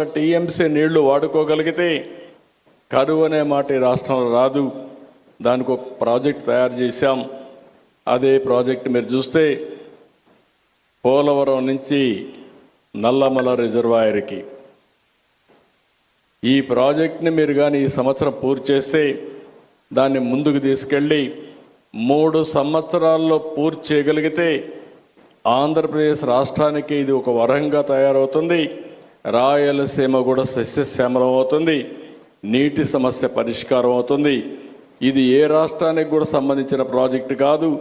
TMC నీళ్ళు వాడుకోగలిగితే కరువు అనే మాట ఈ రాష్ట్రంలో రాదు. దానికి ఒక ప్రాజెక్ట్ తయారు చేశాం. అదే ప్రాజెక్ట్ మీరు చూస్తే పోలవరం నుంచి నల్లమల రిజర్వాయర్కి. ఈ ప్రాజెక్ట్ని మీరు కానీ ఈ సంవత్సరం పూర్తి చేస్తే దాన్ని ముందుకు తీసుకెళ్ళి మూడు సంవత్సరాల్లో పూర్తి చేయగలిగితే ఆంధ్రప్రదేశ్ రాష్ట్రానికి ఇది ఒక వరంగా తయారవుతుంది. రాయలసీమ కూడా సస్యశ్యామలం అవుతుంది. నీటి సమస్య పరిష్కారం అవుతుంది. ఇది ఏ రాష్ట్రానికి కూడా సంబంధించిన ప్రాజెక్టు కాదు.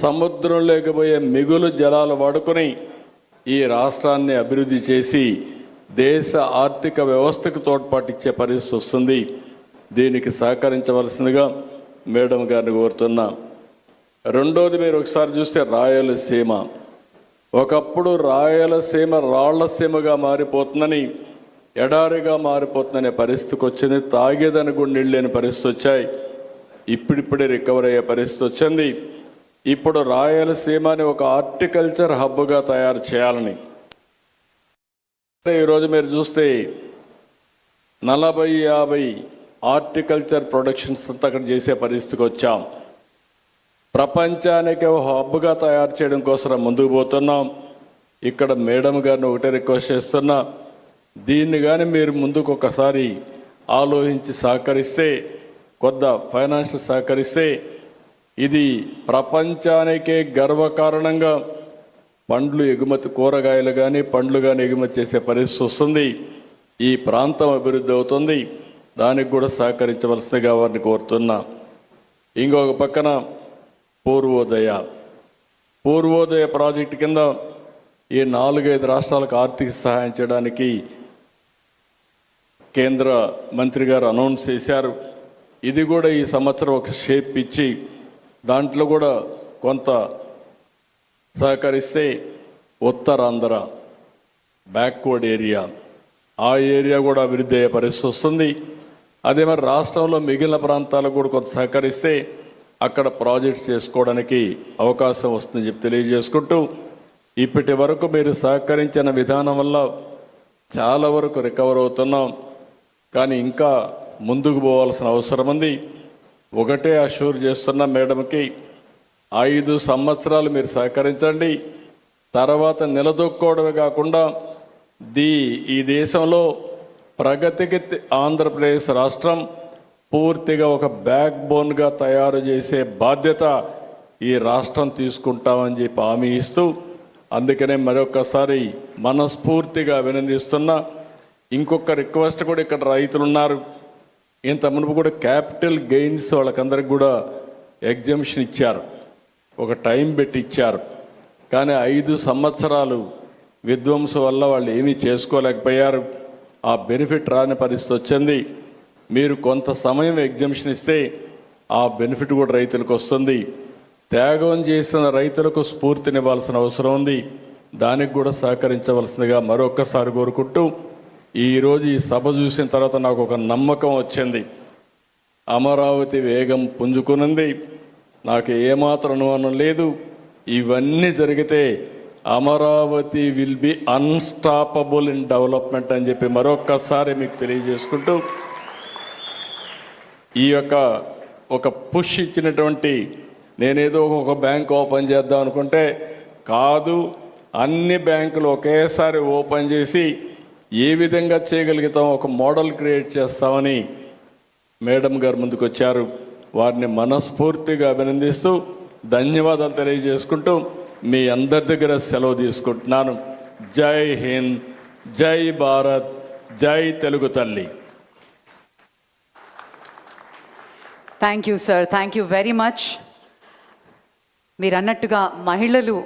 సముద్రం లేకపోయే మిగులు జలాలు వాడుకొని ఈ రాష్ట్రాన్ని అభివృద్ధి చేసి దేశ ఆర్థిక వ్యవస్థకు తోడ్పాటిచ్చే పరిస్థితి వస్తుంది. దీనికి సహకరించవలసిందిగా మేడం గారిని కోరుతున్నా. రెండోది మీరు ఒకసారి చూస్తే రాయలసీమ. ఒకప్పుడు రాయలసీమ రాళ్ళసీమగా మారిపోతుందని ఎడారిగా మారిపోతుందనే పరిస్థితికి వచ్చింది. తాగేదని కూడా నీళ్ళు లేని పరిస్థితి వచ్చాయి. ఇప్పుడిప్పుడే రికవర్ అయ్యే పరిస్థితి వచ్చింది. ఇప్పుడు రాయలసీమని ఒక హార్టికల్చర్ హబ్గా తయారు చేయాలని. ఈరోజు మీరు చూస్తే నలభై యాభై హార్టికల్చర్ ప్రొడక్షన్స్ అంతా అక్కడ చేసే పరిస్థితికి వచ్చాం. ప్రపంచానికి ఒక హబ్బుగా తయారు చేయడం కోసం ముందుకు పోతున్నాం. ఇక్కడ మేడం గారిని ఒకటే రిక్వెస్ట్ చేస్తున్నా దీన్ని కానీ మీరు ముందుకు ఒకసారి ఆలోచించి సహకరిస్తే కొద్ద ఫైనాన్షియల్ సహకరిస్తే ఇది ప్రపంచానికే గర్వకారణంగా పండ్లు ఎగుమతి కూరగాయలు కానీ పండ్లు కానీ ఎగుమతి చేసే పరిస్థితి వస్తుంది. ఈ ప్రాంతం అభివృద్ధి అవుతుంది. దానికి కూడా సహకరించవలసిందిగా వారిని కోరుతున్నా. ఇంకొక పక్కన పూర్వోదయ. పూర్వోదయ ప్రాజెక్టు కింద ఈ నాలుగైదు రాష్ట్రాలకు ఆర్థిక సహాయం చేయడానికి కేంద్ర మంత్రి గారు అనౌన్స్ చేశారు. ఇది కూడా ఈ సంవత్సరం ఒక షేప్ ఇచ్చి దాంట్లో కూడా కొంత సహకరిస్తే ఉత్తరాంధ్ర బ్యాక్వర్డ్ ఏరియా. ఆ ఏరియా కూడా అభివృద్ధి అయ్యే పరిస్థితి వస్తుంది. అదే మరి రాష్ట్రంలో మిగిలిన ప్రాంతాలకు కూడా కొంత సహకరిస్తే అక్కడ ప్రాజెక్ట్స్ చేసుకోవడానికి అవకాశం వస్తుందని చెప్పి తెలియజేసుకుంటూ ఇప్పటి వరకు మీరు సహకరించిన విధానం వల్ల చాలా వరకు రికవర్ అవుతున్నాం. కానీ ఇంకా ముందుకు పోవాల్సిన అవసరం ఉంది. ఒకటే అష్యూర్ చేస్తున్న మేడంకి ఐదు సంవత్సరాలు మీరు సహకరించండి. తర్వాత నిలదొక్కోవడమే కాకుండా దీ ఈ దేశంలో ప్రగతికి ఆంధ్రప్రదేశ్ రాష్ట్రం పూర్తిగా ఒక బ్యాక్ బోన్గా తయారు చేసే బాధ్యత ఈ రాష్ట్రం తీసుకుంటామని చెప్పి హామీ ఇస్తూ అందుకనే మరొకసారి మనస్ఫూర్తిగా అభినందిస్తున్నా. ఇంకొక రిక్వెస్ట్ కూడా ఇక్కడ రైతులు ఉన్నారు ఇంత మునుపు కూడా క్యాపిటల్ గెయిన్స్ వాళ్ళకందరికి కూడా ఎగ్జామ్షన్ ఇచ్చారు. ఒక టైం పెట్టి ఇచ్చారు. కానీ ఐదు సంవత్సరాలు విధ్వంసం వల్ల వాళ్ళు ఏమీ చేసుకోలేకపోయారు. ఆ బెనిఫిట్ రాని పరిస్థితి వచ్చింది. మీరు కొంత సమయం ఎగ్జామ్షన్ ఇస్తే ఆ బెనిఫిట్ కూడా రైతులకు వస్తుంది. త్యాగం చేసిన రైతులకు స్ఫూర్తినివ్వాల్సిన అవసరం ఉంది. దానికి కూడా సహకరించవలసిందిగా మరొక్కసారి కోరుకుంటూ ఈరోజు ఈ సభ చూసిన తర్వాత నాకు ఒక నమ్మకం వచ్చింది. అమరావతి వేగం పుంజుకునుంది. నాకు ఏమాత్రం అనుమానం లేదు. ఇవన్నీ జరిగితే Amaravati will be unstoppable in development అని చెప్పి మరొక్కసారి మీకు తెలియజేసుకుంటూ ఈ యొక్క ఒక పుష్ ఇచ్చినటువంటి నేనేదో ఒక బ్యాంక్ ఓపెన్ చేద్దాం అనుకుంటే కాదు అన్ని బ్యాంకులు ఒకేసారి ఓపెన్ చేసి ఏ విధంగా చేయగలుగుతాం ఒక మోడల్ క్రియేట్ చేస్తామని మేడం గారు ముందుకు వచ్చారు వారిని మనస్ఫూర్తిగా అభినందిస్తూ ధన్యవాదాలు తెలియజేసుకుంటూ మీ అందరి దగ్గర సెలవు తీసుకుంటున్నాను. జై హింద్ జై భారత్ జై Telugu Talli. Thank you sir thank you very much మీరు అన్నట్టుగా మహిళలు